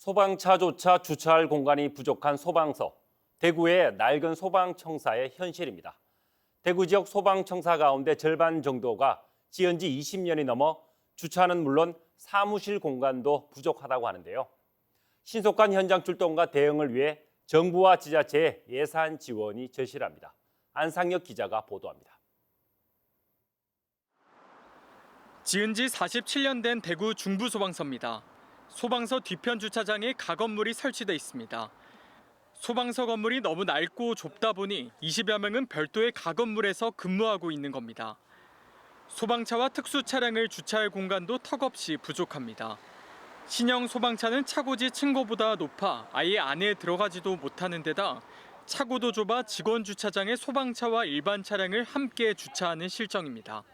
소방차조차 주차할 공간이 부족한 소방서. 대구의 낡은 소방청사의 현실입니다. 대구 지역 소방청사 가운데 절반 정도가 지은 지 20년이 넘어 주차는 물론 사무실 공간도 부족하다고 하는데요. 신속한 현장 출동과 대응을 위해 정부와 지자체의 예산 지원이 절실합니다. 안상혁 기자가 보도합니다. 지은 지 47년 된 대구 중부소방서입니다. 소방서 뒤편 주차장에 가건물이 설치돼 있습니다. 소방서 건물이 너무 낡고 좁다 보니 20여 명은 별도의 가건물에서 근무하고 있는 겁니다. 소방차와 특수 차량을 주차할 공간도 턱없이 부족합니다. 신형 소방차는 차고지 층고보다 높아 아예 안에 들어가지도 못하는 데다 차고도 좁아 직원 주차장에 소방차와 일반 차량을 함께 주차하는 실정입니다.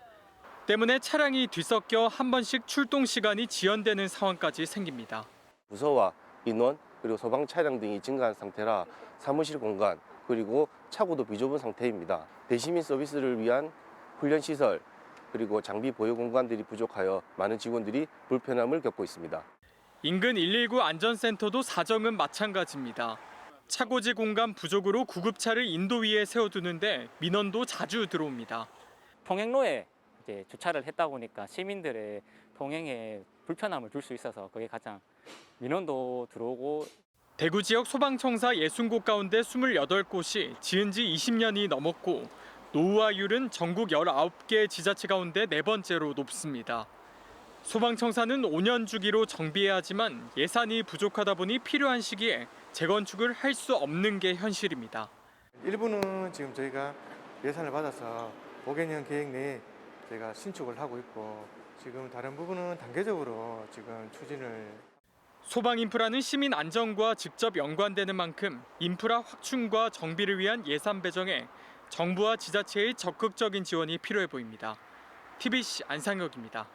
때문에 차량이 뒤섞여 한 번씩 출동 시간이 지연되는 상황까지 생깁니다. 부서와 인원 그리고 소방 차량 등이 증가한 상태라 사무실 공간 그리고 차고도 비좁은 상태입니다. 대시민 서비스를 위한 훈련 시설 그리고 장비 보유 공간들이 부족하여 많은 직원들이 불편함을 겪고 있습니다. 인근 119 안전센터도 사정은 마찬가지입니다. 차고지 공간 부족으로 구급차를 인도 위에 세워두는데 민원도 자주 들어옵니다. 통행로에 이제 주차를 했다 보니까 시민들의 통행에 불편함을 줄 수 있어서 그게 가장 민원도 들어오고 대구 지역 소방청사 60곳 가운데 28곳이 지은 지 20년이 넘었고 노후화율은 전국 19개 지자체 가운데 네 번째로 높습니다. 소방청사는 5년 주기로 정비해야 하지만 예산이 부족하다 보니 필요한 시기에 재건축을 할 수 없는 게 현실입니다. 일부는 지금 저희가 예산을 받아서 5개년 계획 내에 저희가 신축을 하고 있고 지금 다른 부분은 단계적으로 지금 추진을 소방 인프라는 시민 안전과 직접 연관되는 만큼 인프라 확충과 정비를 위한 예산 배정에 정부와 지자체의 적극적인 지원이 필요해 보입니다. TBC 안상혁입니다.